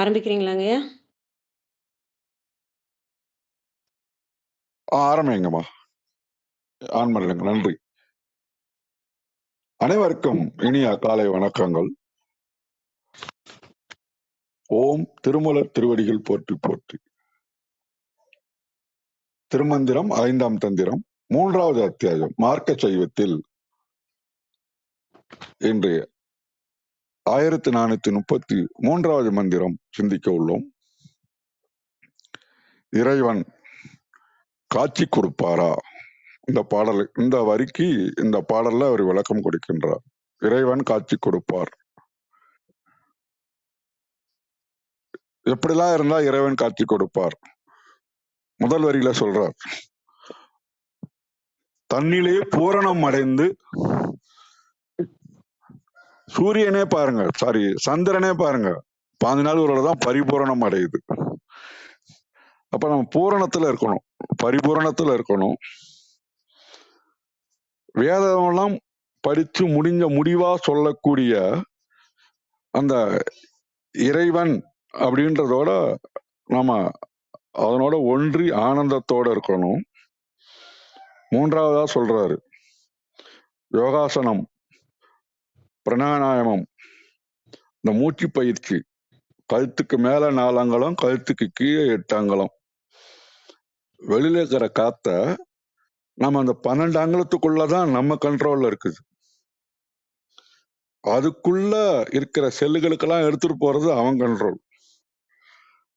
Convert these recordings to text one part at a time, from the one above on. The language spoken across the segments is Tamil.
ஆரம்பிக்கிறீங்களாங்க? ஆரம்பிங்கம்மா. ஆன் பண்ணுங்க. நன்றி. அனைவருக்கும் இனிய காலை வணக்கங்கள். ஓம் திருமலர் திருவடிகள் போற்றி போற்றி. திருமந்திரம் ஐந்தாம் தந்திரம் மூன்றாவது அத்தியாயம் மார்க்க சைவத்தில் இன்றைய ஆயிரத்தி நானூத்தி முப்பத்தி மூன்றாவது மந்திரம் சிந்திக்க உள்ளோம். இறைவன் காட்சி கொடுப்பாரா? இந்த பாடல் இந்த வரிக்கு இந்த பாடல்ல அவர் விளக்கம் கொடுக்கின்றார். இறைவன் காட்சி கொடுப்பார். எப்படிலாம் இருந்தா இறைவன் காட்சி கொடுப்பார்? முதல் வரியில சொல்றார். தன்னிலே பூரணம் அடைந்து சூரியனே பாருங்க. சாரி சந்திரனே பாருங்க. பாஞ்சு நாள் ஒரு தான் பரிபூரணம் அடையுது. அப்ப நம்ம பூரணத்துல இருக்கணும். பரிபூரணத்துல இருக்கணும். வேதமெல்லாம் படிச்சு முடிஞ்ச முடிவா சொல்லக்கூடிய அந்த இறைவன் அப்படின்றதோட நம்ம அதனோட ஒன்றி ஆனந்தத்தோட இருக்கணும். மூன்றாவதா சொல்றாரு. யோகாசனம். பிரணாயாமம். இந்த மூச்சு பயிற்சி. கழுத்துக்கு மேல நாலு கழுத்துக்கு கீழே எட்டாங்களம். வெளியில இருக்கிற காத்த நம்ம அந்த பன்னெண்டு அங்கலத்துக்குள்ளதான் நம்ம கண்ட்ரோல்ல இருக்குது. அதுக்குள்ள இருக்கிற செல்லுகளுக்கெல்லாம் எடுத்துட்டு போறது அவன் கண்ட்ரோல்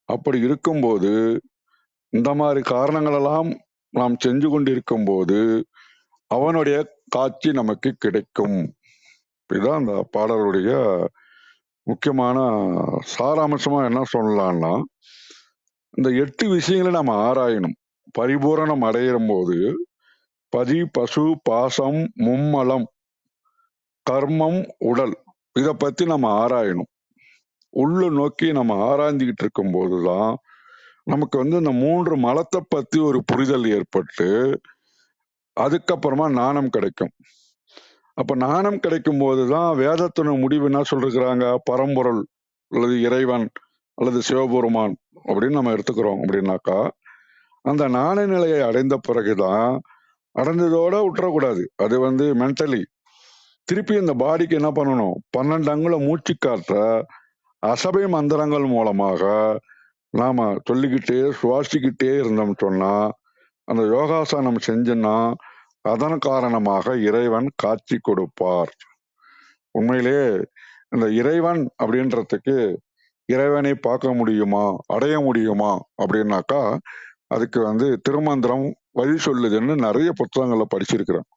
அப்படி இருக்கும்போது இந்த மாதிரி காரணங்களெல்லாம் நாம் செஞ்சு கொண்டிருக்கும் போது அவனுடைய காட்சி நமக்கு கிடைக்கும். இதுதான் அந்த பாடலுடைய முக்கியமான சாராம்சமா என்ன சொல்லலாம்னா இந்த எட்டு விஷயங்களை நம்ம ஆராயணும். பரிபூரணம் அடையிறும் போது பதி பசு பாசம் மும்மலம் கர்மம் உடல் இத பத்தி நம்ம ஆராயணும். உள்ள நோக்கி நம்ம ஆராய்ந்துகிட்டு இருக்கும் போதுதான் நமக்கு வந்து இந்த மூன்று மலத்தை பத்தி ஒரு புரிதல் ஏற்பட்டு அதுக்கப்புறமா நாணம் கிடைக்கும். அப்ப நாணம் கிடைக்கும் போதுதான் வேதத்தின முடிவு என்ன சொல்லிருக்கிறாங்க? பரம்பொருள் அல்லது இறைவன் அல்லது சிவபெருமான் அப்படின்னு நம்ம எடுத்துக்கிறோம் அப்படின்னாக்கா அந்த நாண நிலையை அடைந்த பிறகுதான் அடைந்ததோட விட்டுறக்கூடாது. அது வந்து மென்டலி திருப்பி இந்த பாடிக்கு என்ன பண்ணணும்? பன்னெண்டு அங்குல மூச்சு காற்ற அசபை மந்திரங்கள் மூலமாக நாம சொல்லிக்கிட்டே சுவாசிக்கிட்டே இருந்தோம் சொன்னா அந்த யோகாசனம் செஞ்சோன்னா அதன் காரணமாக இறைவன் காட்சி கொடுப்பார். உண்மையிலே இந்த இறைவன் அப்படின்றதுக்கு இறைவனை பார்க்க முடியுமா அடைய முடியுமா அப்படின்னாக்கா அதுக்கு வந்து திருமந்திரம் வழி சொல்லுதுன்னு நிறைய புத்தகங்களை படிச்சிருக்கிறேன்.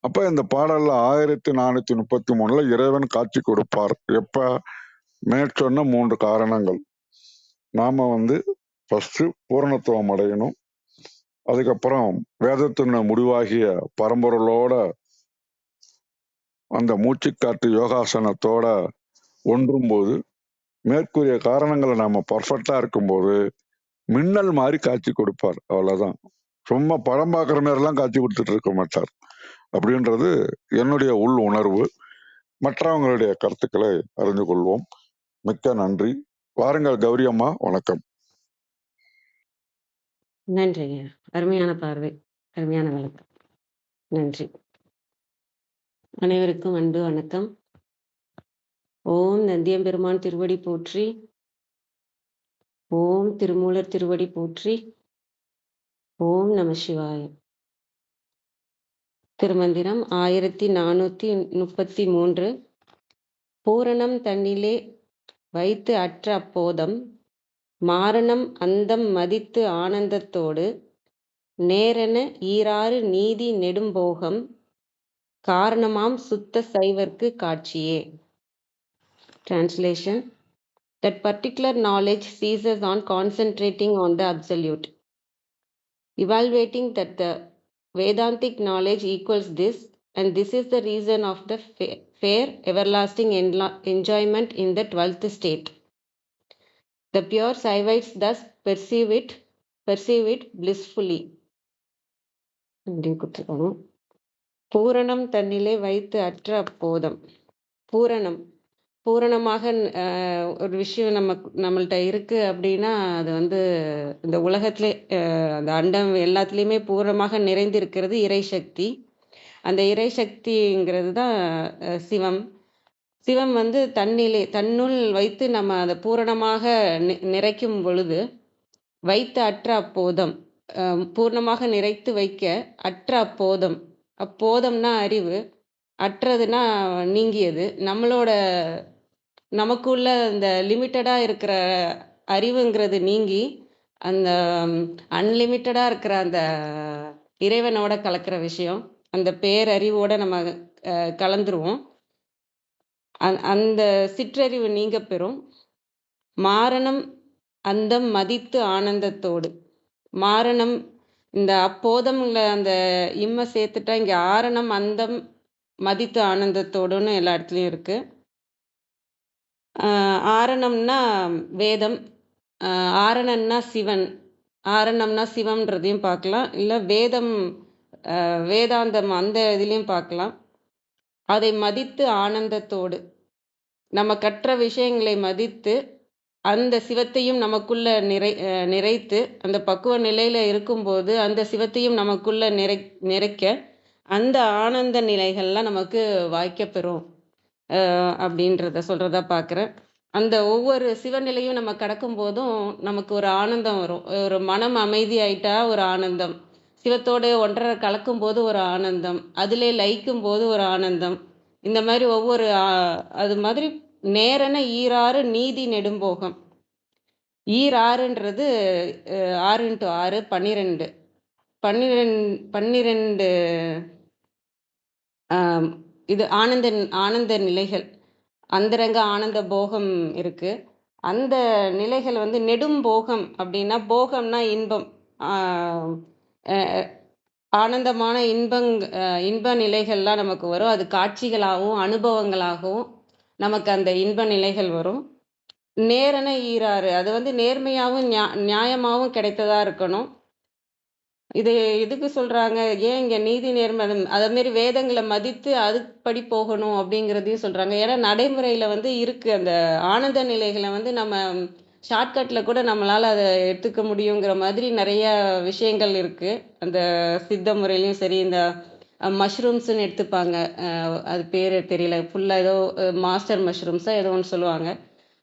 அப்ப இந்த பாடல்ல ஆயிரத்தி நானூத்தி முப்பத்தி மூணுல இறைவன் காட்சி கொடுப்பார். எப்ப? மேற்சொன்ன மூன்று காரணங்கள். நாம வந்து ஃபர்ஸ்ட் பூரணத்துவம் அடையணும். அதுக்கப்புறம் வேதத்தின முடிவாகிய பரம்பொருளோட அந்த மூச்சுக்காட்டு யோகாசனத்தோட ஒன்றும் போது மேற்கூறிய காரணங்களை நாம பர்ஃபெக்டா இருக்கும்போது மின்னல் மாதிரி காட்சி கொடுப்பார் அவ்வளவுதான். சும்மா படம் பார்க்குற மாதிரிலாம் காட்சி கொடுத்துட்டு இருக்க மாட்டார். அப்படின்றது என்னுடைய உள் உணர்வு. மற்றவங்களுடைய கருத்துக்களை அறிந்து கொள்வோம். மிக்க நன்றி. வாருங்கள் கௌரி அம்மா வணக்கம். நன்றிங்க. அருமையான பார்வை. அருமையான விளக்கம். நன்றி. அனைவருக்கும் அன்பு வணக்கம். ஓம் நந்தியம்பெருமான் திருவடி போற்றி. ஓம் திருமூலர் திருவடி போற்றி. ஓம் நம சிவாய. திருமந்திரம் ஆயிரத்தி நானூத்தி முப்பத்தி மூன்று பூரணம் தன்னிலே வைத்து அற்ற அப்போதம் மாரணம் அந்தம் மதித்து ஆனந்தத்தோடு நேரென ஈராறு நீதி நெடும்போகம் காரணமாம் சுத்த சைவர்க்கு காட்சியே Translation That particular knowledge ceases on concentrating on the absolute. Evaluating that the Vedantic knowledge equals this, and this is the reason of the fa- fair everlasting enla- enjoyment in the twelfth state. The pure Saivites thus perceive it, perceive it blissfully. அப்படின்னு கொடுத்திருக்காங்க. பூரணம் தன்னிலே வைத்து அற்ற அப்போதம் பூரணம் பூரணமாக ஒரு விஷயம் நம்ம நம்மள்ட்ட இருக்கு அப்படின்னா அது வந்து இந்த உலகத்திலே அந்த அண்டம் எல்லாத்துலேயுமே பூரணமாக நிறைந்திருக்கிறது இறை சக்தி அந்த இறை சக்திங்கிறது தான் சிவம் சிவம் வந்து தன்னிலே தன்னுள் வைத்து நம்ம அதை பூரணமாக நி- நிறைக்கும் பொழுது வைத்த அற்ற அப்போதம் பூர்ணமாக நிறைத்து வைக்க அற்ற அப்போதம். அப்போதம்னா அறிவு அற்றதுன்னா நீங்கியது. நம்மளோட நமக்குள்ள இந்த லிமிட்டடாக இருக்கிற அறிவுங்கிறது நீங்கி அந்த அன்லிமிட்டடாக இருக்கிற அந்த இறைவனோட கலக்கிற விஷயம் அந்த பேரறிவோட நம்ம கலந்துருவோம். அந்த சிற்றறிவு நீங்க பெறும். மாரணம் அந்தம் மதித்து ஆனந்தத்தோடு. மாரணம் இந்த அப்போதம்ல அந்த இம்மை சேர்த்துட்டா இங்க ஆரணம் அந்தம் மதித்து ஆனந்தத்தோடுன்னு எல்லா இடத்துலையும் இருக்கு. ஆரணம்னா வேதம் ஆரணம்னா சிவன் ஆரணம்னா சிவம்ன்றதையும் பார்க்கலாம். இல்லை வேதம் வேதாந்தம் அந்த இதுலேயும் பார்க்கலாம். அதை மதித்து ஆனந்தத்தோடு. நம்ம கற்ற விஷயங்களை மதித்து அந்த சிவத்தையும் நமக்குள்ள நிறை நிறைத்து அந்த பக்குவ நிலையில இருக்கும்போது அந்த சிவத்தையும் நமக்குள்ள நிறை நிறைக்க அந்த ஆனந்த நிலைகள்லாம் நமக்கு வாய்க்கப்பெறும் அப்படின்றத சொல்றதா பார்க்குறேன் அந்த ஒவ்வொரு சிவநிலையும் நம்ம கடக்கும் போதும் நமக்கு ஒரு ஆனந்தம் வரும். ஒரு மனம் அமைதி ஆயிட்டா ஒரு ஆனந்தம். சிவத்தோடு ஒன்றரை கலக்கும் போது ஒரு ஆனந்தம் அதிலே லயிக்கும் போது ஒரு ஆனந்தம். இந்த மாதிரி ஒவ்வொரு அது மாதிரி நேரன ஈராறு நீதி நெடும்போகம். ஈராறுன்றது ஆறு இன்ட்டு ஆறு பன்னிரெண்டு. பன்னிரெண்டு பன்னிரெண்டு இது ஆனந்த ஆனந்த நிலைகள். அந்தரங்க ஆனந்த போகம் இருக்கு. அந்த நிலைகள் வந்து நெடும் போகம் அப்படின்னா போகம்னா இன்பம். ஆஹ் ஆனந்தமான இன்பங் இன்ப நிலைகள்லாம் நமக்கு வரும். அது காட்சிகளாகவும் அனுபவங்களாகவும் நமக்கு அந்த இன்ப நிலைகள் வரும். நேரன ஈராறு. அது வந்து நேர்மையாகவும் நியா நியாயமாகவும் கிடைத்ததா இருக்கணும். இது எதுக்கு சொல்கிறாங்க ஏன் இங்கே நீதி நேர்மை? அதை மாரி வேதங்களை மதித்து அதுபடி போகணும் அப்படிங்கிறதையும் சொல்கிறாங்க ஏன்னா நடைமுறையில் வந்து இருக்குது அந்த ஆனந்த நிலைகளை வந்து நம்ம ஷார்ட்கட்டில் கூட நம்மளால் அதை எடுத்துக்க முடியுங்கிற மாதிரி நிறைய விஷயங்கள் இருக்குது அந்த சித்த முறையிலையும் சரி இந்த மஷ்ரூம்ஸ்ன்னு எடுத்துப்பாங்க. அது பேர் தெரியல. ஃபுல்லாக ஏதோ மாஸ்டர் மஷ்ரூம்ஸாக ஏதோ ஒன்று சொல்லுவாங்க.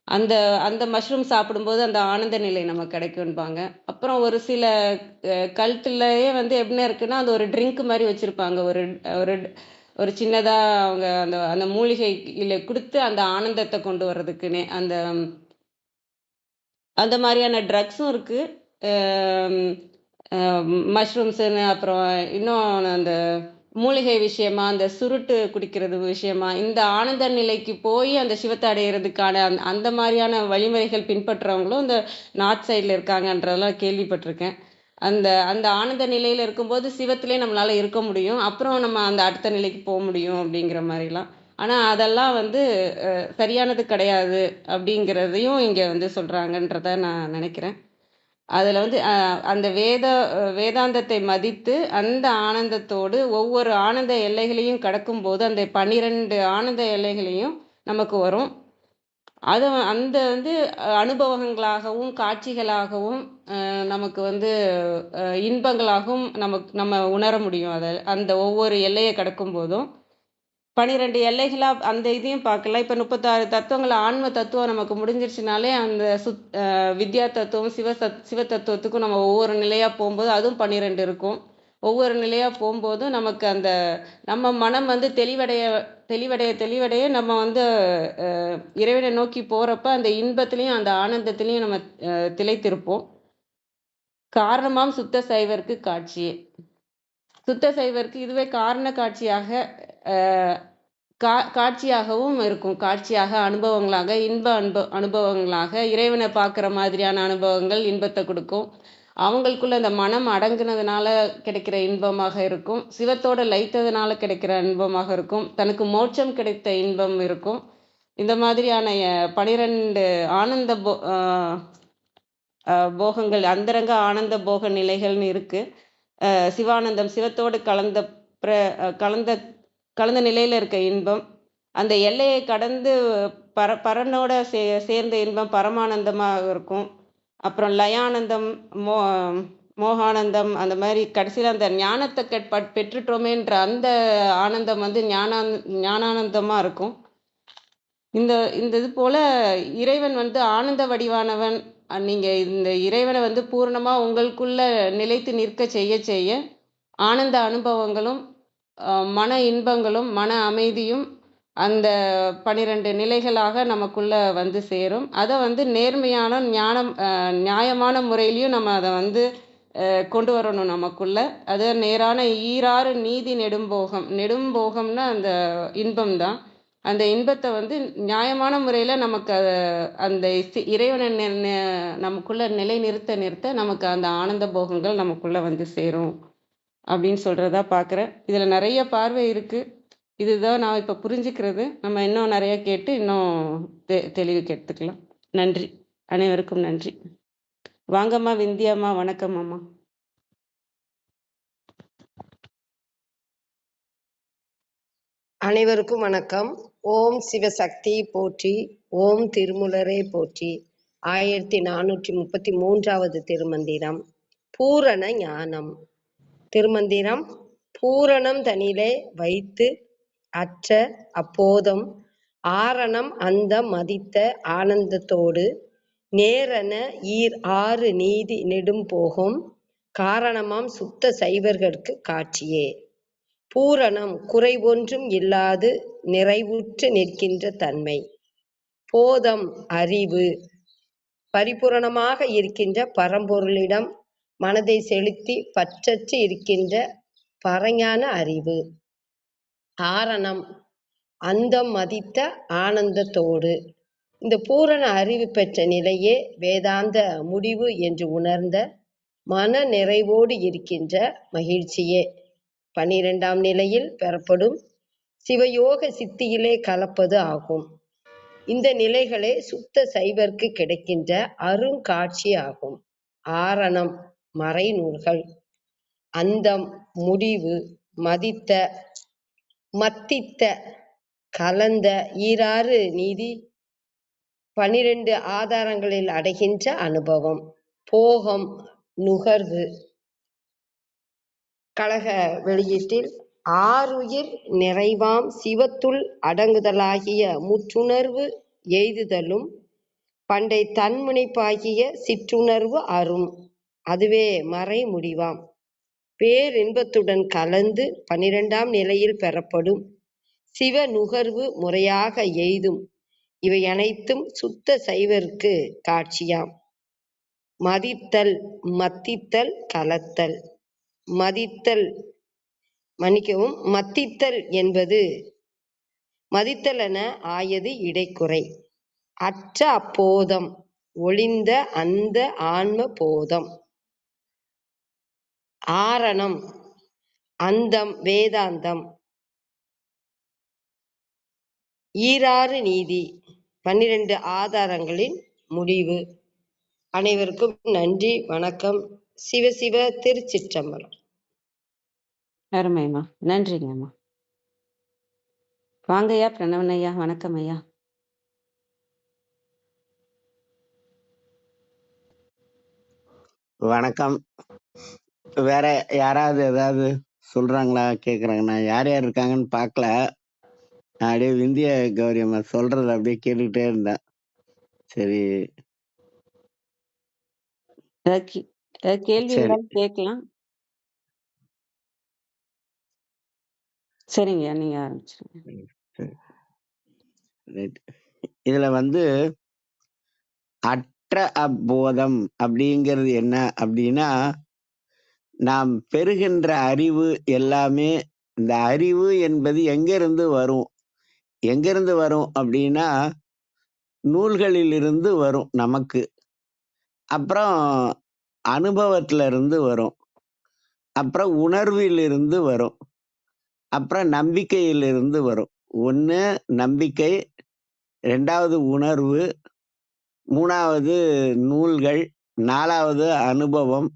அந்த அந்த மஷ்ரூம் சாப்பிடும்போது அந்த ஆனந்த நிலை நமக்கு கிடைக்கும்பாங்க. அப்புறம் ஒரு சில கல்ட்டுலயே வந்து எப்படி இருக்குன்னா அது ஒரு ட்ரிங்க் மாதிரி வச்சுருப்பாங்க. ஒரு ஒரு ஒரு சின்னதாக அவங்க அந்த அந்த மூலிகையில கொடுத்து அந்த ஆனந்தத்தை கொண்டு வர்றதுக்குன்னே அந்த அந்த மாதிரியான ட்ரக்ஸும் இருக்கு. மஷ்ரூம்ஸுன்னு அப்புறம் இன்னும் அந்த மூலிகை விஷயமா அந்த சுருட்டு குடிக்கிறது விஷயமா இந்த ஆனந்த நிலைக்கு போய் அந்த சிவத்தை அடையிறதுக்கான அந்த அந்த மாதிரியான வழிமுறைகள் பின்பற்றுறவங்களும் இந்த நார்த் சைடில் இருக்காங்கன்றதெல்லாம் கேள்விப்பட்டிருக்கேன். அந்த அந்த ஆனந்த நிலையில் இருக்கும்போது சிவத்திலே நம்மளால் இருக்க முடியும். அப்புறம் நம்ம அந்த அடுத்த நிலைக்கு போக முடியும் அப்படிங்கிற மாதிரிலாம். ஆனால் அதெல்லாம் வந்து சரியானது கிடையாது அப்படிங்கிறதையும் இங்கே வந்து சொல்கிறாங்கன்றத நான் நினைக்கிறேன். அதில் வந்து அந்த வேத வேதாந்தத்தை மதித்து அந்த ஆனந்தத்தோடு ஒவ்வொரு ஆனந்த எல்லைகளையும் கடக்கும்போது அந்த பன்னிரெண்டு ஆனந்த எல்லைகளையும் நமக்கு வரும். அது அந்த வந்து அனுபவங்களாகவும் காட்சிகளாகவும் நமக்கு வந்து இன்பங்களாகவும் நமக்கு நம்ம உணர முடியும். அதை அந்த ஒவ்வொரு எல்லையை கடக்கும் போதும் பனிரெண்டு எல்லைகளாக அந்த இதையும் பார்க்கலாம். இப்போ முப்பத்தாறு தத்துவங்கள் ஆன்ம தத்துவம் நமக்கு முடிஞ்சிருச்சுனாலே அந்த சுத் வித்யா தத்துவம் சிவ சத் சிவ தத்துவத்துக்கும் நம்ம ஒவ்வொரு நிலையாக போகும்போது அதுவும் பன்னிரெண்டு இருக்கும். ஒவ்வொரு நிலையாக போகும்போதும் நமக்கு அந்த நம்ம மனம் வந்து தெளிவடைய தெளிவடைய தெளிவடைய நம்ம வந்து இறைவனை நோக்கி போகிறப்ப அந்த இன்பத்திலையும் அந்த ஆனந்தத்திலையும் நம்ம திளைத்திருப்போம். காரணமாம் சுத்த சைவருக்கு காட்சியே. சுத்த சைவருக்கு இதுவே காரண காட்சியாக கா காட்சியாகவும் இருக்கும். காட்சியாக அனுபவங்களாக இன்ப அனுப அனுபவங்களாக இறைவனை பார்க்குற மாதிரியான அனுபவங்கள் இன்பத்தை கொடுக்கும். அவங்களுக்குள்ள அந்த மனம் அடங்குனதுனால கிடைக்கிற இன்பமாக இருக்கும். சிவத்தோட லைத்ததுனால கிடைக்கிற இன்பமாக இருக்கும். தனக்கு மோட்சம் கிடைத்த இன்பம் இருக்கும். இந்த மாதிரியான பனிரெண்டு ஆனந்த போ போகங்கள் அந்தரங்க ஆனந்த போக நிலைகள்னு இருக்கு. சிவானந்தம் சிவத்தோடு கலந்த பிர கலந்த கலந்த நிலையில் இருக்க இன்பம் அந்த எல்லையை கடந்து பர பரனோட சே சேர்ந்த இன்பம் பரமானந்தமாக இருக்கும். அப்புறம் லயானந்தம் மோ மோகானந்தம் அந்த மாதிரி கடைசியில் அந்த ஞானத்தை கெட் பட் பெற்றுட்டோமேன்ற அந்த ஆனந்தம் வந்து ஞானான் ஞானானந்தமாக இருக்கும். இந்த இந்த இது போல் இறைவன் வந்து ஆனந்த வடிவானவன். நீங்கள் இந்த இறைவனை வந்து பூரணமாக உங்களுக்குள்ள நிலைத்து நிற்க செய்ய செய்ய ஆனந்த அனுபவங்களும் மன இன்பங்களும் மன அமைதியும் அந்த பனிரெண்டு நிலைகளாக நமக்குள்ளே வந்து சேரும். அதை வந்து நேர்மையான ஞானம் நியாயமான முறையிலையும் நம்ம அதை வந்து கொண்டு வரணும் நமக்குள்ள. அது நேரான ஈராறு நீதி நெடும்போகம் நெடும்போகம்னா அந்த இன்பம் தான் அந்த இன்பத்தை வந்து நியாயமான முறையில் நமக்கு அந்த இறைவனை நி- நமக்குள்ள நிலை நிறுத்த நிறுத்த நமக்கு அந்த ஆனந்த போகங்கள் நமக்குள்ளே வந்து சேரும். அப்படின்னு சொல்றதா பார்க்குறேன் இதில் நிறைய பார்வை இருக்கு. இதுதான் நான் இப்போ புரிஞ்சுக்கிறது. நம்ம இன்னும் நிறைய கேட்டு இன்னும் தெ தெளிவு கேட்டுக்கலாம் நன்றி. அனைவருக்கும் நன்றி. வாங்கம்மா விந்தியாம்மா வணக்கம் அம்மா அனைவருக்கும் வணக்கம். ஓம் சிவசக்தி போற்றி ஓம் திருமுலரே போற்றி. ஆயிரத்தி நானூற்றி முப்பத்தி மூன்றாவது திருமந்திரம். பூரண ஞானம். திருமந்திரம் பூரணம் தனிலே வைத்து அற்ற அப்போதம் ஆரணம் அந்த மதித்த ஆனந்தத்தோடு நேரன ஈர் ஆறு நீதி நெடும் போகும் காரணமாம் சுத்த சைவர்களுக்கு காட்சியே. பூரணம் குறைவொன்றும் இல்லாது நிறைவுற்று நிற்கின்ற தன்மை. போதம் அறிவு. பரிபூரணமாக இருக்கின்ற பரம்பொருளிடம் மனதை செலுத்தி பற்றற்று இருக்கின்ற பரஞான அறிவு. ஆரணம் அந்தம் மதித்த ஆனந்தத்தோடு. இந்த பூரண அறிவு பெற்ற நிலையே வேதாந்த முடிவு என்று உணர்ந்த மன நிறைவோடு இருக்கின்ற மகிழ்ச்சியே. பனிரெண்டாம் நிலையில் பெறப்படும் சிவயோக சித்தியிலே கலப்பது ஆகும். இந்த நிலைகளே சுத்த சைவர்க்கு கிடைக்கின்ற அருங்காட்சி ஆகும். ஆரணம் மறைநூல்கள். அந்தம் முடிவு மதித்த மத்தித்த கலந்த ஈராறு நீதி பனிரெண்டு ஆதாரங்களில் அடைகின்ற அனுபவம். போகம் நுகர்வு. கழக வெளியீட்டில் ஆருயிர் நிறைவாம் சிவத்துள் அடங்குதலாகிய முற்றுணர்வு எய்துதலும் பண்டை தன்முனைப்பாகிய சிற்றுணர்வு அரும். அதுவே மறை முடிவாம் பேரின்பத்துடன் கலந்து பனிரெண்டாம் நிலையில் பெறப்படும் சிவ நுகர்வு முறையாக எய்தும். இவை அனைத்தும் சுத்த சைவருக்கு காட்சியாம். மதித்தல் மத்தித்தல் கலத்தல். மதித்தல் மன்னிக்கவும் மத்தித்தல் என்பது மதித்தல் என ஆயது இடைக்குறை. அற்ற அப்போதம் ஒளிந்த அந்த ஆன்ம போதம். ஆரணம் அந்தம் வேதாந்தம். ஈராறு நீதி பன்னிரண்டு ஆதாரங்களின் முடிவு. அனைவருக்கும் நன்றி வணக்கம். சிவ சிவ திருச்சிற்றம்பலம். அருமைம்மா. நன்றிங்கம்மா. வாங்கய்யா பிரணவன் ஐயா வணக்கம் ஐயா வணக்கம். வேற யாராவது ஏதாவது சொல்றாங்களா கேக்குறாங்கண்ணா யார் யார் இருக்காங்கன்னு பார்க்கல நான் அப்படியே விந்திய கௌரி அம்மா சொல்றத அப்படியே கேட்டுக்கிட்டே இருந்தேன். சரி. ஏதாவது கே- ஏதாவது கேள்வி சரி. இருந்தாலும் கேட்கலாம். சரிங்கய்யா நீங்க ஆரம்பிச்சிருங்க. சரி. ரைட். இதுல வந்து அற்ற அப்போதம் அப்படிங்கிறது என்ன அப்படின்னா நாம் பெறுகின்ற அறிவு எல்லாமே இந்த அறிவு என்பது எங்கிருந்து வரும்? எங்கிருந்து வரும் அப்படின்னா நூல்களிலிருந்து வரும் நமக்கு. அப்புறம் அனுபவத்துல இருந்து வரும். அப்புறம் உணர்விலிருந்து வரும். அப்புறம் நம்பிக்கையிலிருந்து வரும். ஒன்று நம்பிக்கை. ரெண்டாவது உணர்வு. மூணாவது நூல்கள். நாலாவது அனுபவம்.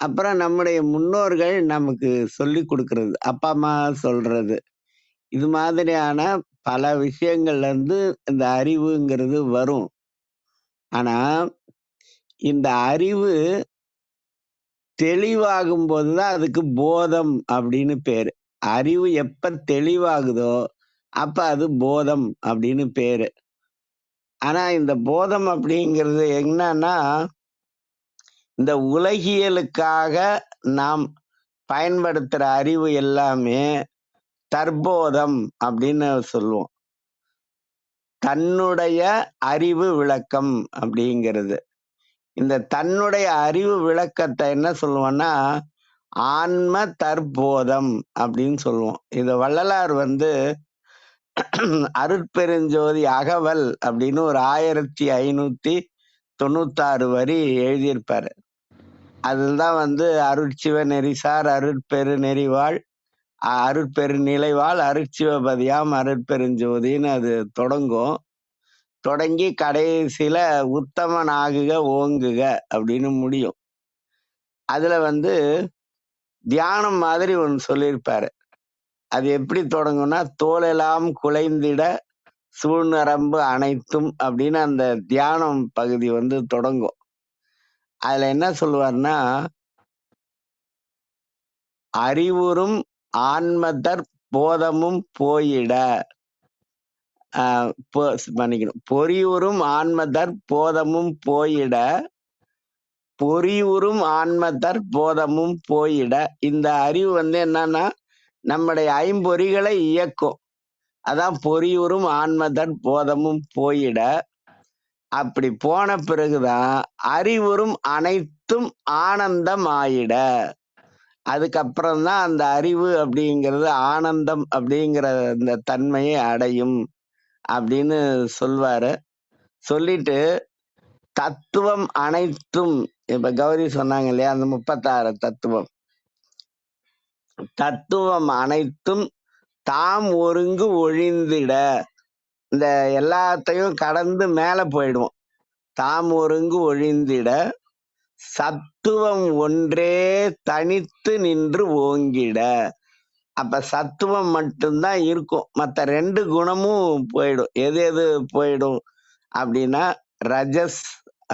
அப்புறம் நம்முடைய முன்னோர்கள் நமக்கு சொல்லி கொடுக்கறது. அப்பா அம்மா சொல்றது. இது மாதிரியான பல விஷயங்கள்ல இருந்து இந்த அறிவுங்கிறது வரும். ஆனா இந்த அறிவு தெளிவாகும் போதுதான் அதுக்கு போதம் அப்படின்னு பேரு. அறிவு எப்ப தெளிவாகுதோ அப்ப அது போதம் அப்படின்னு பேரு. ஆனா இந்த போதம் அப்படிங்கிறது என்னன்னா இந்த உலகியலுக்காக நாம் பயன்படுத்துற அறிவு எல்லாமே தற்போதம் அப்படின்னு சொல்லுவோம். தன்னுடைய அறிவு விளக்கம் அப்படிங்கிறது. இந்த தன்னுடைய அறிவு விளக்கத்தை என்ன சொல்லுவோம்னா ஆன்ம தற்போதம் அப்படின்னு சொல்லுவோம். இது வள்ளலார் வந்து அருட்பெருஞ்சோதி அகவல் அப்படின்னு ஒரு ஆயிரத்தி ஐநூத்தி தொண்ணூத்தாறு வரி எழுதியிருப்பாரு. அதுதான் வந்து அருட்சிவ நெறிசார் அருட்பெரு நெறிவாள் அருட்பெரு நிலைவாள் அருட்சிவபதியாம் அருட்பெருஞ்சோதின்னு அது தொடங்கும். தொடங்கி கடைசியில உத்தமனாகுக ஓங்குக அப்படின்னு முடியும். அதுல வந்து தியானம் மாதிரி ஒன்று சொல்லியிருப்பாரு. அது எப்படி தொடங்கும்னா தோலெல்லாம் குலைந்திட சூழ்நரம்பு அனைத்தும் அப்படின்னு அந்த தியானம் பகுதி வந்து தொடங்கும். அதுல என்ன சொல்லுவார்னா அறிவுறும் ஆன்மதர் போதமும் போயிட. ஆஹ் மன்னிக்கணும். பொறியுறும் ஆன்மதர் போதமும் போயிட. பொறியுறும் ஆன்மதர் போதமும் போயிட. இந்த அறிவு வந்து என்னன்னா நம்முடைய ஐம்பொறிகளை இயக்கும். அதான் பொறியுறும் ஆன்மதர் போதமும் போயிட. அப்படி போன பிறகுதான் அறிவுறும் அனைத்தும் ஆனந்தம் ஆயிட அதுக்கப்புறம் தான் அந்த அறிவு அப்படிங்கிறது ஆனந்தம் அப்படிங்கிற அந்த தன்மையை அடையும் அப்படின்னு சொல்வாரு. சொல்லிட்டு தத்துவம் அனைத்தும் இப்ப கௌரி சொன்னாங்க இல்லையா அந்த முப்பத்தாறு தத்துவம். தத்துவம் அனைத்தும் தாம் ஒருங்கு ஒழிந்திட. இந்த எல்லாத்தையும் கடந்து மேல போயிடுவோம். தாம் ஒருங்கு ஒழிந்திட சத்துவம் ஒன்றே தனித்து நின்று ஓங்கிட. அப்ப சத்துவம் மட்டும்தான் இருக்கும். மற்ற ரெண்டு குணமும் போயிடும். எது எது போயிடும்? அப்படின்னா ரஜஸ்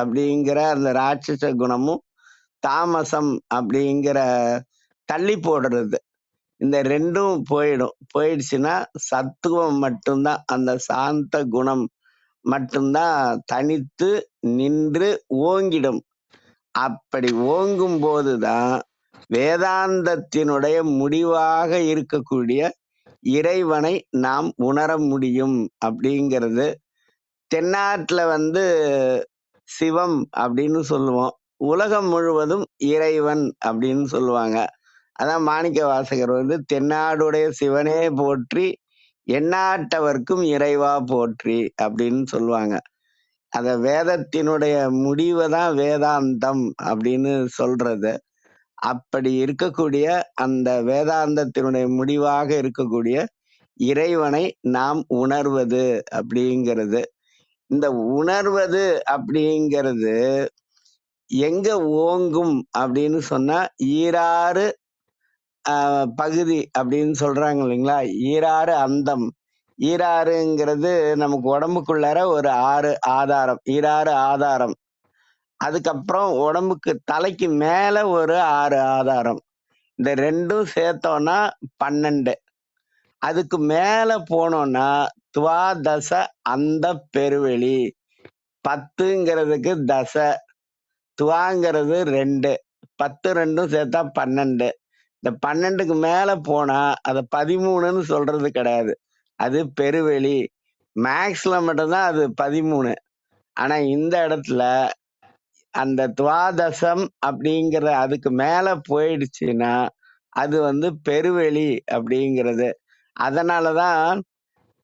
அப்படிங்கிற அந்த ராட்சச குணமும் தாமசம் அப்படிங்கிற தள்ளி போடுறது. இந்த ரெண்டும் போயிடும். போயிடுச்சுன்னா சத்துவம் மட்டும்தான் அந்த சாந்த குணம் மட்டும்தான் தனித்து நின்று ஓங்கிடும். அப்படி ஓங்கும் போதுதான் வேதாந்தத்தினுடைய முடிவாக இருக்கக்கூடிய இறைவனை நாம் உணர முடியும் அப்படிங்கிறது. தென்னாட்டில் வந்து சிவம் அப்படின்னு சொல்லுவோம். உலகம் முழுவதும் இறைவன் அப்படின்னு சொல்லுவாங்க. அதான் மாணிக்க வாசகர் வந்து தென்னாடுடைய சிவனே போற்றி எண்ணாட்டவர்க்கும் இறைவா போற்றி அப்படின்னு சொல்லுவாங்க. அத வேதத்தினுடைய முடிவை தான் வேதாந்தம் அப்படின்னு சொல்றது. அப்படி இருக்கக்கூடிய அந்த வேதாந்தத்தினுடைய முடிவாக இருக்கக்கூடிய இறைவனை நாம் உணர்வது அப்படிங்கிறது. இந்த உணர்வது அப்படிங்கிறது எங்க ஓங்கும் அப்படின்னு சொன்னா ஈராறு பகுதி அப்படின்னு சொல்றாங்க இல்லைங்களா? ஈராறு அந்தம். ஈராறுங்கிறது நமக்கு உடம்புக்குள்ளார ஒரு ஆறு ஆதாரம். ஈராறு ஆதாரம். அதுக்கப்புறம் உடம்புக்கு தலைக்கு மேல ஒரு ஆறு ஆதாரம். இந்த ரெண்டும் சேர்த்தோம்னா பன்னெண்டு. அதுக்கு மேல போனோம்னா துவாதச அந்த பெருவெளி. பத்துங்கிறதுக்கு தசை. துவாங்கிறது ரெண்டு. பத்து ரெண்டும் சேர்த்தா பன்னெண்டு. இந்த பன்னெண்டுக்கு மேல போனா அதை பதிமூணுன்னு சொல்றது கிடையாது. அது பெருவெளி. மேக்ஸ்ல மட்டும்தான் அது பதிமூணு. ஆனா இந்த இடத்துல அந்த துவாதசம் அப்படிங்கிற அதுக்கு மேல போயிடுச்சுன்னா அது வந்து பெருவெளி அப்படிங்கிறது. அதனாலதான்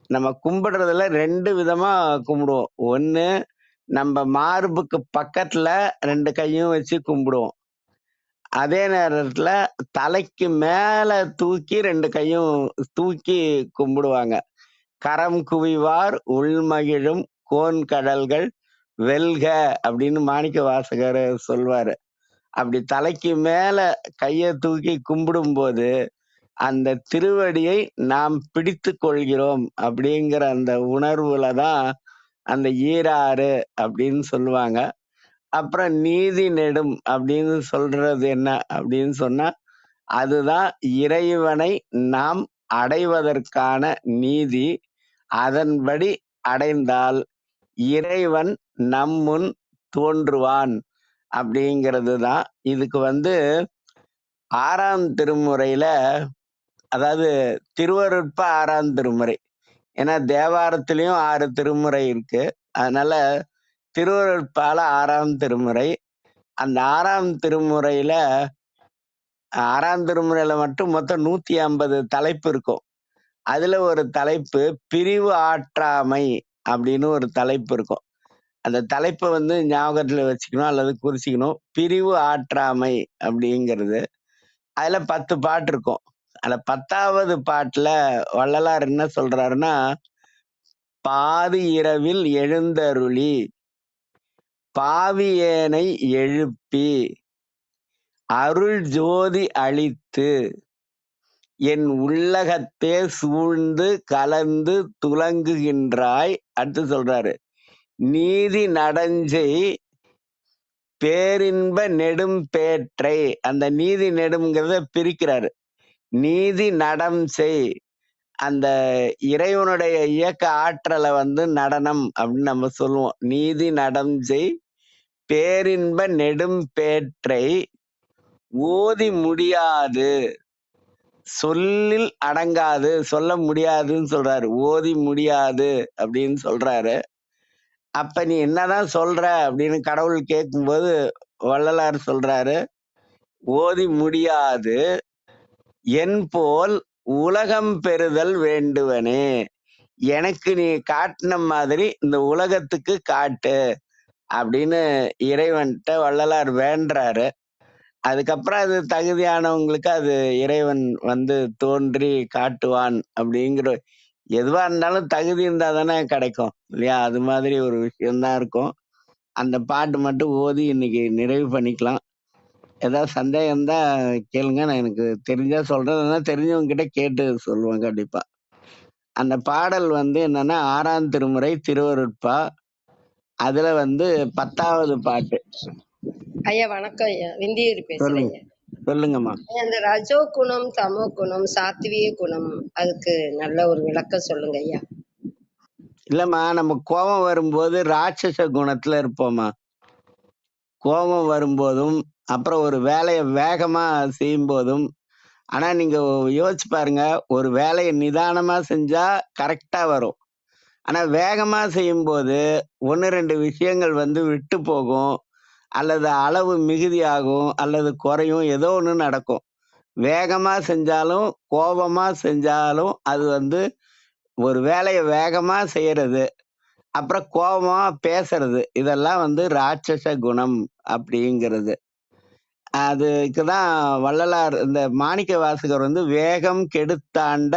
நம்ம கும்பிடுறதுல ரெண்டு விதமா கும்பிடுவோம். ஒன்று நம்ம மார்புக்கு பக்கத்துல ரெண்டு கையும் வச்சு கும்பிடுவோம். அதே நேரத்துல தலைக்கு மேல தூக்கி ரெண்டு கையும் தூக்கி கும்பிடுவாங்க. கரம் குவிவார் உள்மகிழும் கோன் கடல்கள் வெல்க அப்படின்னு மாணிக்க வாசகர் சொல்வாரு. அப்படி தலைக்கு மேல கைய தூக்கி கும்பிடும்போது அந்த திருவடியை நாம் பிடித்து கொள்கிறோம் அப்படிங்கிற அந்த உணர்வுல தான் அந்த ஈராறு அப்படின்னு சொல்லுவாங்க. அப்புறம் நீதி நெடும் அப்படின்னு சொல்றது என்ன அப்படின்னு சொன்னா அதுதான் இறைவனை நாம் அடைவதற்கான நீதி. அதன்படி அடைந்தால் இறைவன் நம்முன் தோன்றுவான் அப்படிங்கிறது தான். இதுக்கு வந்து ஆறாம் திருமுறையில அதாவது திருவருட்ப ஆறாம் திருமுறை. ஏன்னா தேவாரத்திலையும் ஆறு திருமுறை இருக்கு. அதனால திருவருட்பால ஆறாம் திருமுறை. அந்த ஆறாம் திருமுறையில ஆறாம் திருமுறையில மட்டும் மொத்தம் நூத்தி ஐம்பது தலைப்பு இருக்கும். அதுல ஒரு தலைப்பு பிரிவு ஆற்றாமை அப்படின்னு ஒரு தலைப்பு இருக்கும். அந்த தலைப்பை வந்து ஞாபகத்துல வச்சுக்கணும் அல்லது குறிச்சிக்கணும். பிரிவு ஆற்றாமை அப்படிங்கிறது. அதுல பத்து பாட்டு இருக்கும். அந்த பத்தாவது பாட்டுல வள்ளலார் என்ன சொல்றாருன்னா பாதி இரவில் எழுந்தருளி பாவியேனை எழுப்பி அருள் ஜோதி அளித்து என் உள்ளகத்தே சூழ்ந்து கலந்து துலங்குகின்றாய். அடுத்து சொல்றாரு. நீதி நடஞ்சை பேரின்ப நெடும் பேற்றை. அந்த நீதி நெடுங்கிறத பிரிக்கிறாரு. நீதி நடம் செய். அந்த இறைவனுடைய இயக்க ஆற்றலை வந்து நடனம் அப்படின்னு நம்ம சொல்லுவோம். நீதி நடஞ்சை பேரின்ப நெடும் பேற்றை ஓதி முடியாது. சொல்லில் அடங்காது சொல்ல முடியாதுன்னு சொல்றாரு. ஓதி முடியாது அப்படின்னு சொல்றாரு. அப்ப நீ என்னதான் சொல்ற அப்படின்னு கடவுள் கேட்கும்போது வள்ளலார் சொல்றாரு. ஓதி முடியாது. என் போல் உலகம் பெறுதல் வேண்டுவனே. எனக்கு நீ காட்டின மாதிரி இந்த உலகத்துக்கு காட்டு அப்படின்னு இறைவன்கிட்ட வள்ளலார் வேண்டுறாரு. அதுக்கப்புறம் அது தகுதியானவங்களுக்கு அது இறைவன் வந்து தோன்றி காட்டுவான் அப்படிங்கிற எதுவா இருந்தாலும் தகுதி இருந்தா தானே கிடைக்கும் இல்லையா? அது மாதிரி ஒரு விஷயம்தான் இருக்கும். அந்த பாட்டு மட்டும் ஓதி இன்னைக்கு நிறைவு பண்ணிக்கலாம். ஏதாவது சந்தேகம் தான் கேளுங்க. நான் எனக்கு தெரிஞ்சா சொல்றேன். இல்லைன்னா தெரிஞ்சவங்க கிட்ட கேட்டு சொல்லுவேன் கண்டிப்பா. அந்த பாடல் வந்து என்னன்னா ஆறாம் திருமுறை திருவருட்பா. அதுல வந்து பத்தாவது பாட்டு. ஐயா வணக்கம் ஐயா. விந்தியூர் பேசுறேன். சொல்லுங்க. சொல்லுங்கம்மா. அந்த ரஜோ குணம் தமோ குணம் சாத்விய குணம் அதுக்கு நல்ல ஒரு விளக்கம் சொல்லுங்க ஐயா. இல்லம்மா நம்ம கோபம் வரும்போது ராட்சச குணத்துல இருப்போம்மா. கோபம் வரும்போதும் அப்புறம் ஒரு வேலையை வேகமாக செய்யும் போதும் ஆனால் நீங்கள் யோசிச்சு பாருங்க ஒரு வேலையை நிதானமாக செஞ்சால் கரெக்டாக வரும். ஆனால் வேகமாக செய்யும்போது ஒன்று ரெண்டு விஷயங்கள் வந்து விட்டு போகும் அல்லது அளவு மிகுதியாகும் அல்லது குறையும் ஏதோ ஒன்று நடக்கும். வேகமாக செஞ்சாலும் கோபமாக செஞ்சாலும் அது வந்து ஒரு வேலையை வேகமாக செய்கிறது அப்புறம் கோபமாக பேசுறது இதெல்லாம் வந்து ராட்சச குணம் அப்படிங்கிறது. அதுக்கு தான் வள்ளலார் இந்த மாணிக்க வாசகர் வந்து வேகம் கெடுத்தாண்ட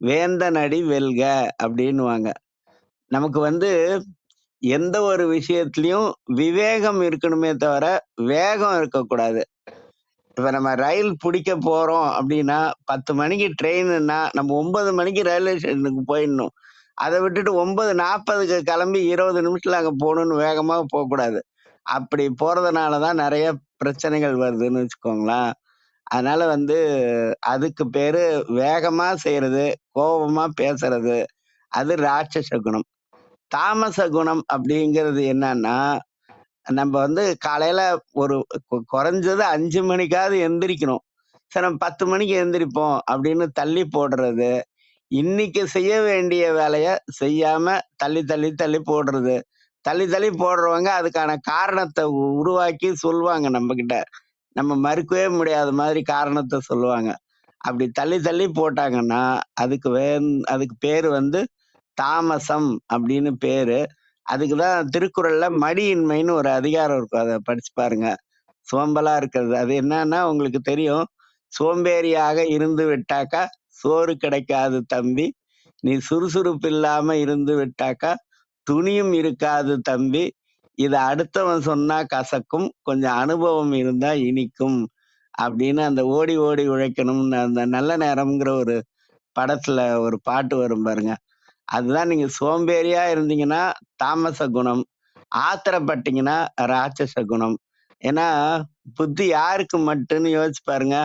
வேந்தனடி வெல்க அப்படின்னுவாங்க. நமக்கு வந்து எந்த ஒரு விஷயத்துலயும் விவேகம் இருக்கணுமே தவிர வேகம் இருக்கக்கூடாது. இப்ப நம்ம ரயில் பிடிக்க போறோம் அப்படின்னா பத்து மணிக்கு ட்ரெயின்னா நம்ம ஒன்பது மணிக்கு ரயில்வே ஸ்டேஷனுக்கு போயிடணும். அதை விட்டுட்டு ஒன்பது நாற்பதுக்கு கிளம்பி இருபது நிமிஷத்துல அங்கே போகணும்னு வேகமாக போகக்கூடாது. அப்படி போறதுனால தான் நிறைய பிரச்சனைகள் வருதுன்னு வச்சுக்கோங்களேன். அதனால வந்து அதுக்கு பேரு வேகமா செய்யறது கோபமா பேசுறது அது ராட்சச குணம். தாமச குணம் அப்படிங்கிறது என்னன்னா நம்ம வந்து காலையில ஒரு கொ- குறைஞ்சது அஞ்சு மணிக்காவது எந்திரிக்கணும். சரி நம்ம பத்து மணிக்கு எந்திரிப்போம் அப்படின்னு தள்ளி போடுறது. இன்னைக்கு செய்ய வேண்டிய வேலையை செய்யாம தள்ளி தள்ளி தள்ளி போடுறது. தள்ளி தள்ளி போடுறவங்க அதுக்கான காரணத்தை உருவாக்கி சொல்லுவாங்க நம்ம கிட்ட நம்ம மறுக்கவே முடியாத மாதிரி காரணத்தை சொல்லுவாங்க. அப்படி தள்ளி தள்ளி போட்டாங்கன்னா அதுக்கு வே அதுக்கு பேர் வந்து தாமசம் அப்படின்னு பேரு. அதுக்குதான் திருக்குறளில் மடியின்மைன்னு ஒரு அதிகாரம் இருக்கும். அதை படிச்சு பாருங்க. சோம்பலா இருக்கிறது. அது என்னன்னா உங்களுக்கு தெரியும். சோம்பேறியாக இருந்து விட்டாக்கா சோறு கிடைக்காது தம்பி. நீ சுறுசுறுப்பு இல்லாம இருந்து விட்டாக்கா துணியும் இருக்காது தம்பி. இது அடுத்தவன் சொன்னா கசக்கும். கொஞ்சம் அனுபவம் இருந்தா இனிக்கும். அப்படின்னு அந்த ஓடி ஓடி உழைக்கணும்னு அந்த நல்ல நேரம்ங்கிற ஒரு படத்துல ஒரு பாட்டு வரும் பாருங்க. அதுதான் நீங்க சோம்பேறியா இருந்தீங்கன்னா தாமச குணம். ஆத்திரப்பட்டீங்கன்னா ராட்சச குணம். ஏன்னா புத்தி யாருக்கு மட்டுன்னு யோசிச்சு பாருங்க.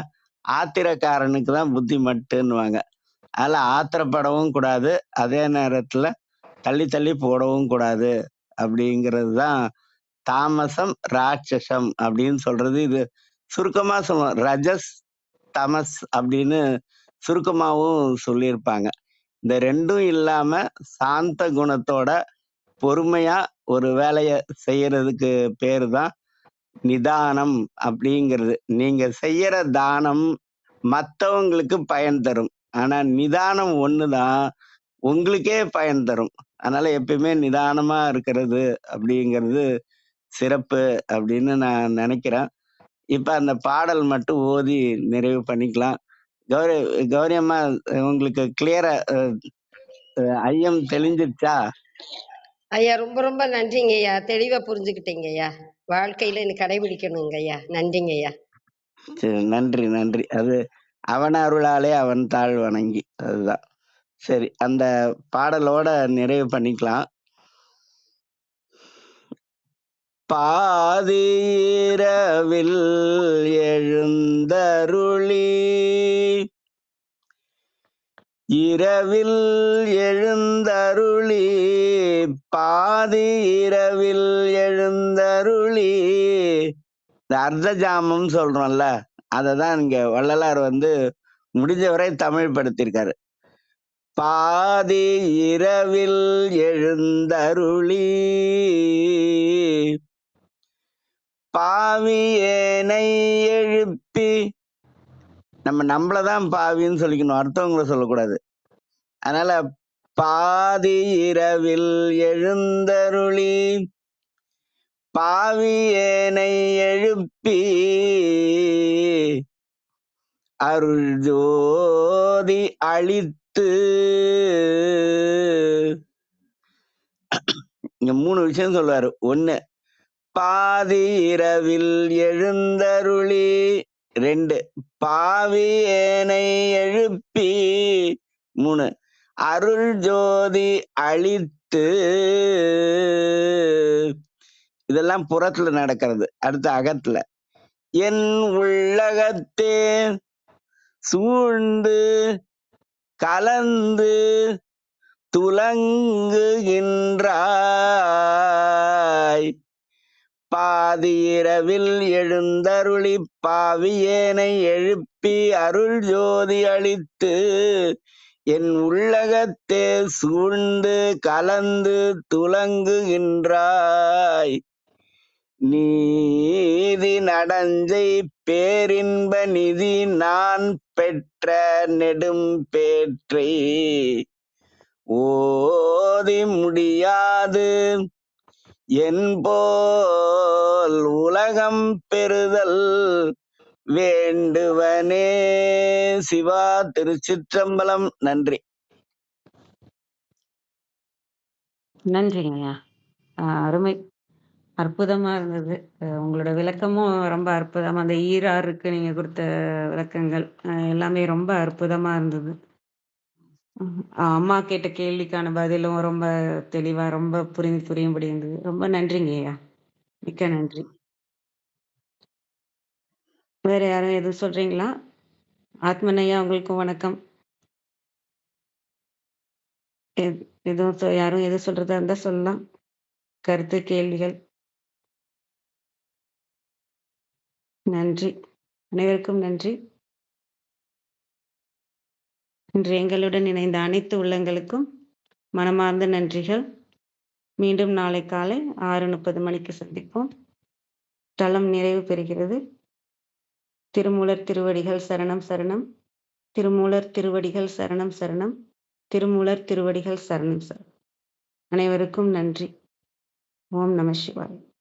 ஆத்திரக்காரனுக்கு தான் புத்தி மட்டுன்னுவாங்க. அதில் ஆத்திரப்படவும் கூடாது. அதே நேரத்தில் தள்ளி தள்ளி போடவும் கூடாது. அப்படிங்கிறது தான் தாமசம் ராட்சசம் அப்படின்னு சொல்றது. இது சுருக்கமாக சொல்லுவோம் ரஜஸ் தமஸ் அப்படின்னு சுருக்கமாகவும் சொல்லியிருப்பாங்க. இந்த ரெண்டும் இல்லாம சாந்த குணத்தோட பொறுமையா ஒரு வேலையை செய்யறதுக்கு பேர் தான் நிதானம் அப்படிங்கிறது. நீங்க செய்யற தானம் மற்றவங்களுக்கு பயன் தரும். ஆனா நிதானம் ஒண்ணுதான் உங்களுக்கே பயன் தரும். அதனால எப்பயுமே நிதானமா இருக்கிறது அப்படிங்கிறது சிறப்பு அப்படின்னு நான் நினைக்கிறேன். இப்ப அந்த பாடல் மட்டும் ஓதி நிறைவு பண்ணிக்கலாம். கௌரி கௌரி அம்மா உங்களுக்கு கிளியரா ஐயம் தெளிஞ்சிருச்சா? ஐயா ரொம்ப ரொம்ப நன்றிங்க ஐயா. தெளிவா புரிஞ்சுக்கிட்டீங்க ஐயா. வாழ்க்கையில இன்னும் கடைபிடிக்கணுங்க ஐயா. நன்றிங்க ஐயா. சரி நன்றி நன்றி. அது அவன் அருளாலே அவன் தாழ் வணங்கி. அதுதான். சரி அந்த பாடலோட நிறைவு பண்ணிக்கலாம். பாதிரவில் எழுந்தருளி இரவில் எழுந்தருளி பாதி இரவில் எழுந்தருளி. இந்த அர்த்த ஜாமம் சொல்றோம்ல அததான் இங்க வள்ளலார் வந்து முடிஞ்சவரை தமிழ் படுத்திருக்காரு பாதி இரவில் எழுந்தருளி. பாவியேனை எழுப்பி. நம்ம நம்மளதான் பாவின்னு சொல்லிக்கணும் அடுத்தவங்கள சொல்லக்கூடாது. அதனால பாதி இரவில் எழுந்தருளி. பாவியேனை எழுப்பி. அருள் ஜோதி அழித்த இங்க மூணு விஷயம் சொல்லுவாரு. ஒண்ணு பாதி இரவில் எழுந்தருளி. ரெண்டு பாவியேனை எழுப்பி. மூணு அருள் ஜோதி அழித்து. இதெல்லாம் புறத்துல நடக்கிறது. அடுத்து அகத்துல. என் உள்ளகத்தே சூழ்ந்து கலந்து துலங்குகின்றாய். பாதியிரவில் எழுந்தருளி பாவியேனை எழுப்பி அருள் ஜோதி அளித்து என் உள்ளகத்தே சூழ்ந்து கலந்து துலங்குகின்றாய். நீதி நடஞ்சை பேரின்ப நிதி நான் பெற்ற நெடும் பேற்றை ஓதி முடியாது. என்போல் உலகம் பெறுதல் வேண்டுவனே. சிவா திருச்சிற்றம்பலம். நன்றி. நன்றிங்க ஐயா அருமை. அற்புதமா இருந்தது. உங்களோட விளக்கமும் ரொம்ப அற்புதமா அந்த ஈராருக்கு நீங்க கொடுத்த விளக்கங்கள் எல்லாமே ரொம்ப அற்புதமா இருந்தது. அம்மா கேட்ட கேள்விக்கான பதிலும் ரொம்ப தெளிவா ரொம்ப புரிந்து புரியும்படி இருந்தது. ரொம்ப நன்றிங்க ஐயா. மிக்க நன்றி. வேற யாரும் எதுவும் சொல்றீங்களா? ஆத்மனையா உங்களுக்கும் வணக்கம். எதுவும் சொ- யாரும் எதுவும் சொல்றதா இருந்தா சொல்லலாம். கருத்து கேள்விகள். நன்றி. அனைவருக்கும் நன்றி. இன்று எங்களுடன் இணைந்த அனைத்து உள்ளங்களுக்கும் மனமார்ந்த நன்றிகள். மீண்டும் நாளை காலை ஆறு முப்பது மணிக்கு சந்திப்போம். தளம் நிறைவு பெறுகிறது. திருமூலர் திருவடிகள் சரணம் சரணம். திருமூலர் திருவடிகள் சரணம் சரணம். திருமூலர் திருவடிகள் சரணம் சரணம். அனைவருக்கும் நன்றி. ஓம் நம சிவாய்.